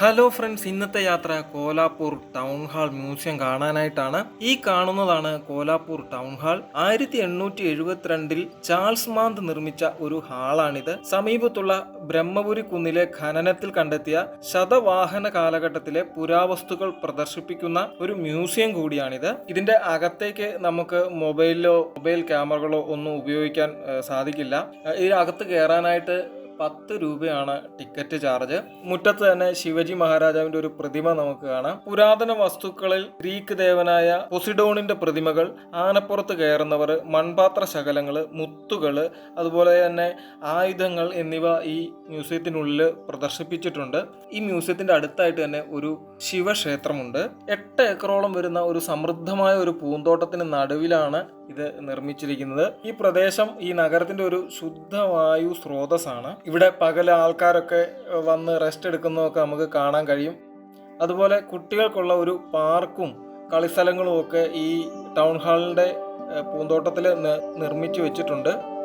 Hello friends ഇന്നത്തെ യാത്ര Kolhapur town hall museum കാണാനായിട്ടാണ്. ഈ കാണുന്നതാണ് കോലാപ്പൂർ ടൗൺ ഹാൾ ആയിരത്തി എണ്ണൂറ്റി എഴുപത്തിരണ്ടിൽ ചാൾസ് മാന്ത് നിർമ്മിച്ച ഒരു ഹാളാണിത്. സമീപത്തുള്ള ബ്രഹ്മപുരി കുന്നിലെ ഖനനത്തിൽ കണ്ടെത്തിയ ശതവാഹന കാലഘട്ടത്തിലെ പുരാവസ്തുക്കൾ പ്രദർശിപ്പിക്കുന്ന ഒരു മ്യൂസിയം കൂടിയാണിത്. ഇതിന്റെ അകത്തേക്ക് നമുക്ക് മൊബൈലിലോ മൊബൈൽ ക്യാമറകളോ ഒന്നും ഉപയോഗിക്കാൻ സാധിക്കില്ല. ഇതിനകത്ത് കയറാനായിട്ട് പത്ത് രൂപയാണ് ടിക്കറ്റ് ചാർജ്. മുറ്റത്ത് തന്നെ ശിവജി മഹാരാജാവിന്റെ ഒരു പ്രതിമ നമുക്ക് കാണാം. പുരാതന വസ്തുക്കളിൽ ഗ്രീക്ക് ദേവനായ പൊസിഡോണിന്റെ പ്രതിമകൾ ആനപ്പുറത്ത് കയറുന്നവർ മൺപാത്ര ശകലങ്ങൾ മുത്തുകൾ അതുപോലെ തന്നെ ആയുധങ്ങൾ എന്നിവ ഈ മ്യൂസിയത്തിനുള്ളിൽ പ്രദർശിപ്പിച്ചിട്ടുണ്ട്. ഈ മ്യൂസിയത്തിന്റെ അടുത്തായിട്ട് തന്നെ ഒരു ശിവക്ഷേത്രമുണ്ട്. എട്ട് ഏക്കറോളം വരുന്ന ഒരു സമൃദ്ധമായ ഒരു പൂന്തോട്ടത്തിന് നടുവിലാണ് ഇത് നിർമ്മിച്ചിരിക്കുന്നത്. ഈ പ്രദേശം ഈ നഗരത്തിന്റെ ഒരു ശുദ്ധവായു സ്രോതസ്സാണ്. ഇവിടെ പകല ആൾക്കാരൊക്കെ വന്ന് റെസ്റ്റ് എടുക്കുന്നതൊക്കെ നമുക്ക് കാണാൻ കഴിയും. അതുപോലെ കുട്ടികൾക്കുള്ള ഒരു പാർക്കും കളിസ്ഥലങ്ങളും ഒക്കെ ഈ ടൗൺ ഹാളിന്റെ പൂന്തോട്ടത്തിൽ നിർമ്മിച്ചു വെച്ചിട്ടുണ്ട്.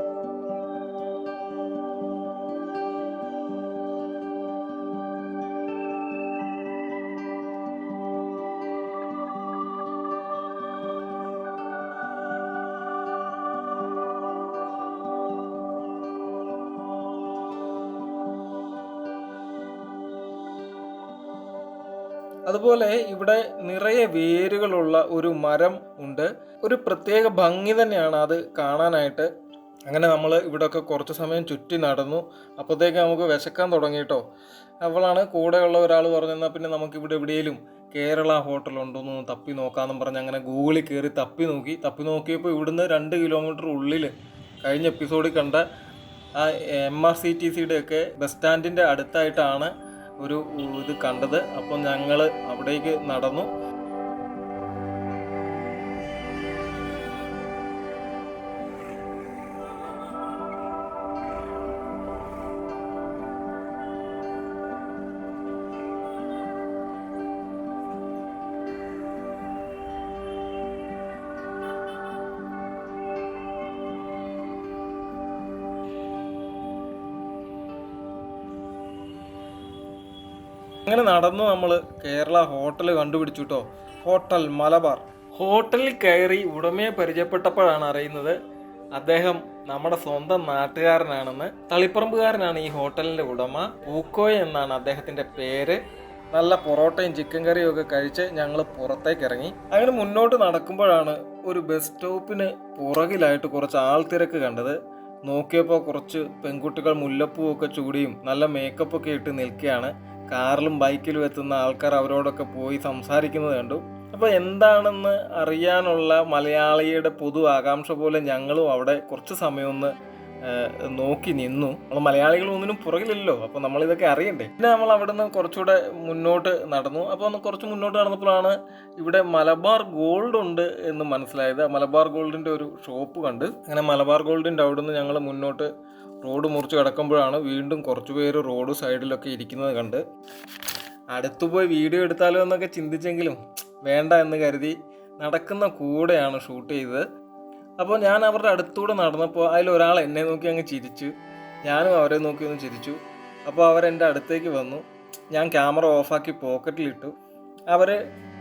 അതുപോലെ ഇവിടെ നിറയെ വേരുകളുള്ള ഒരു മരം ഉണ്ട്. ഒരു പ്രത്യേക ഭംഗി തന്നെയാണ് അത് കാണാനായിട്ട്. അങ്ങനെ നമ്മൾ ഇവിടെയൊക്കെ കുറച്ച് സമയം ചുറ്റി നടന്നു. അപ്പോഴത്തേക്ക് നമുക്ക് വിശക്കാൻ തുടങ്ങി തുടങ്ങിയിട്ടോ അവളാണ് കൂടെയുള്ള ഒരാൾ പറഞ്ഞെന്നാൽ പിന്നെ നമുക്ക് ഇവിടെ എവിടെയെങ്കിലും കേരള ഹോട്ടൽ ഉണ്ടോന്ന് തപ്പി നോക്കാമെന്നും പറഞ്ഞ് അങ്ങനെ ഗൂഗിളിൽ കയറി തപ്പി നോക്കി. തപ്പി നോക്കിയപ്പോൾ ഇവിടുന്ന് രണ്ട് കിലോമീറ്റർ ഉള്ളിൽ കഴിഞ്ഞ എപ്പിസോഡിൽ കണ്ട ആ എം ആർ സി ടി സിയുടെ ഒക്കെ ബസ് സ്റ്റാൻഡിന്റെ അടുത്തായിട്ടാണ് ഒരു ഇത് കണ്ടത്. അപ്പോൾ ഞങ്ങൾ അവിടേക്ക് നടന്നു. അങ്ങനെ നടന്നു നമ്മൾ കേരള ഹോട്ടൽ കണ്ടുപിടിച്ചു കേട്ടോ ഹോട്ടൽ മലബാർ. ഹോട്ടലിൽ കയറി ഉടമയെ പരിചയപ്പെട്ടപ്പോഴാണ് അറിയുന്നത് അദ്ദേഹം നമ്മുടെ സ്വന്തം നാട്ടുകാരനാണെന്ന്. തളിപ്പറമ്പുകാരനാണ് ഈ ഹോട്ടലിന്റെ ഉടമ. പൂക്കോയ എന്നാണ് അദ്ദേഹത്തിന്റെ പേര്. നല്ല പൊറോട്ടയും ചിക്കൻ കറിയും ഒക്കെ കഴിച്ച് ഞങ്ങൾ പുറത്തേക്ക് ഇറങ്ങി അങ്ങനെ മുന്നോട്ട് നടക്കുമ്പോഴാണ് ഒരു ബസ് സ്റ്റോപ്പിന് പുറകിലായിട്ട് കുറച്ച് ആൾത്തിരക്ക് കണ്ടത്. നോക്കിയപ്പോൾ കുറച്ച് പെൺകുട്ടികൾ മുല്ലപ്പൂ ഒക്കെ ചൂടിയും നല്ല മേക്കപ്പൊക്കെ ഇട്ട് നിൽക്കുകയാണ്. കാറിലും ബൈക്കിലും എത്തുന്ന ആൾക്കാർ അവരോടൊക്കെ പോയി സംസാരിക്കുന്നത് കണ്ടു. അപ്പോൾ എന്താണെന്ന് അറിയാനുള്ള മലയാളിയുടെ പൊതു ആകാംക്ഷ പോലെ ഞങ്ങളും അവിടെ കുറച്ച് സമയം ഒന്ന് നോക്കി നിന്നു. നമ്മൾ മലയാളികൾ ഒന്നിനും പുറകിലല്ലോ അപ്പോൾ നമ്മൾ ഇതൊക്കെ അറിയണ്ടേ. പിന്നെ നമ്മൾ അവിടെ നിന്ന് കുറച്ചുകൂടെ മുന്നോട്ട് നടന്നു. അപ്പോൾ ഒന്ന് കുറച്ച് മുന്നോട്ട് നടന്നപ്പോഴാണ് ഇവിടെ മലബാർ ഗോൾഡ് ഉണ്ട് എന്ന് മനസ്സിലായത്. മലബാർ ഗോൾഡിന്റെ ഒരു ഷോപ്പ് കണ്ട്. അങ്ങനെ മലബാർ ഗോൾഡിന്റെ അവിടെ നിന്ന് ഞങ്ങൾ മുന്നോട്ട് റോഡ് മുറിച്ച് കിടക്കുമ്പോഴാണ് വീണ്ടും കുറച്ച് പേര് റോഡ് സൈഡിലൊക്കെ ഇരിക്കുന്നത് കണ്ട്. അടുത്തു പോയി വീഡിയോ എടുത്താലോ എന്നൊക്കെ ചിന്തിച്ചെങ്കിലും വേണ്ട എന്ന് കരുതി നടക്കുന്ന കൂടെയാണ് ഷൂട്ട് ചെയ്തത്. അപ്പോൾ ഞാൻ അവരുടെ അടുത്തൂടെ നടന്നപ്പോൾ അതിലൊരാൾ എന്നെ നോക്കി അങ്ങ് ചിരിച്ചു. ഞാനും അവരെ നോക്കി ഒന്ന് ചിരിച്ചു. അപ്പോൾ അവരെന്റെ അടുത്തേക്ക് വന്നു. ഞാൻ ക്യാമറ ഓഫാക്കി പോക്കറ്റിലിട്ടു. അവർ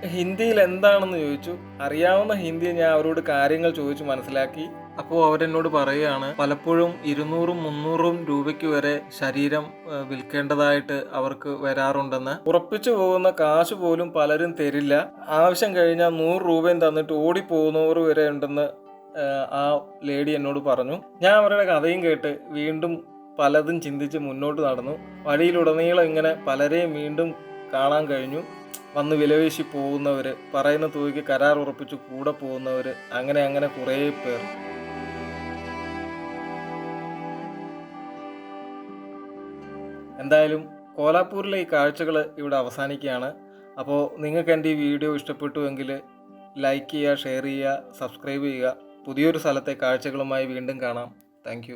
ഹിന്ദിയിൽ എന്താണെന്ന് ചോദിച്ചു. അറിയാവുന്ന ഹിന്ദി ഞാൻ അവരോട് കാര്യങ്ങൾ ചോദിച്ചു മനസ്സിലാക്കി. അപ്പോൾ അവരെന്നോട് പറയുകയാണ് പലപ്പോഴും ഇരുന്നൂറും മുന്നൂറും രൂപയ്ക്ക് വരെ ശരീരം വിൽക്കേണ്ടതായിട്ട് അവർക്ക് വരാറുണ്ടെന്ന്. ഉറപ്പിച്ചു പോകുന്ന കാശ് പോലും പലരും തരില്ല. ആവശ്യം കഴിഞ്ഞാൽ നൂറ് രൂപയും തന്നിട്ട് ഓടിപ്പോകുന്നവർ വരെ ഉണ്ടെന്ന് ആ ലേഡി എന്നോട് പറഞ്ഞു. ഞാൻ അവരുടെ കഥയും കേട്ട് വീണ്ടും പലതും ചിന്തിച്ച് മുന്നോട്ട് നടന്നു. വഴിയിലുടനീളം ഇങ്ങനെ പലരെയും വീണ്ടും കാണാൻ കഴിഞ്ഞു. വന്ന് വിലവേശി പോകുന്നവർ പറയുന്ന തുകയ്ക്ക് കരാർ ഉറപ്പിച്ച് കൂടെ പോകുന്നവർ അങ്ങനെ അങ്ങനെ കുറേ പേർ. എന്തായാലും കോലാപ്പൂരിലെ ഈ കാഴ്ചകൾ ഇവിടെ അവസാനിക്കുകയാണ്. അപ്പോൾ നിങ്ങൾക്ക് എന്റെ ഈ വീഡിയോ ഇഷ്ടപ്പെട്ടുവെങ്കിൽ ലൈക്ക് ചെയ്യുക ഷെയർ ചെയ്യുക സബ്സ്ക്രൈബ് ചെയ്യുക. പുതിയൊരു സ്ഥലത്തെ കാഴ്ചകളുമായി വീണ്ടും കാണാം. താങ്ക്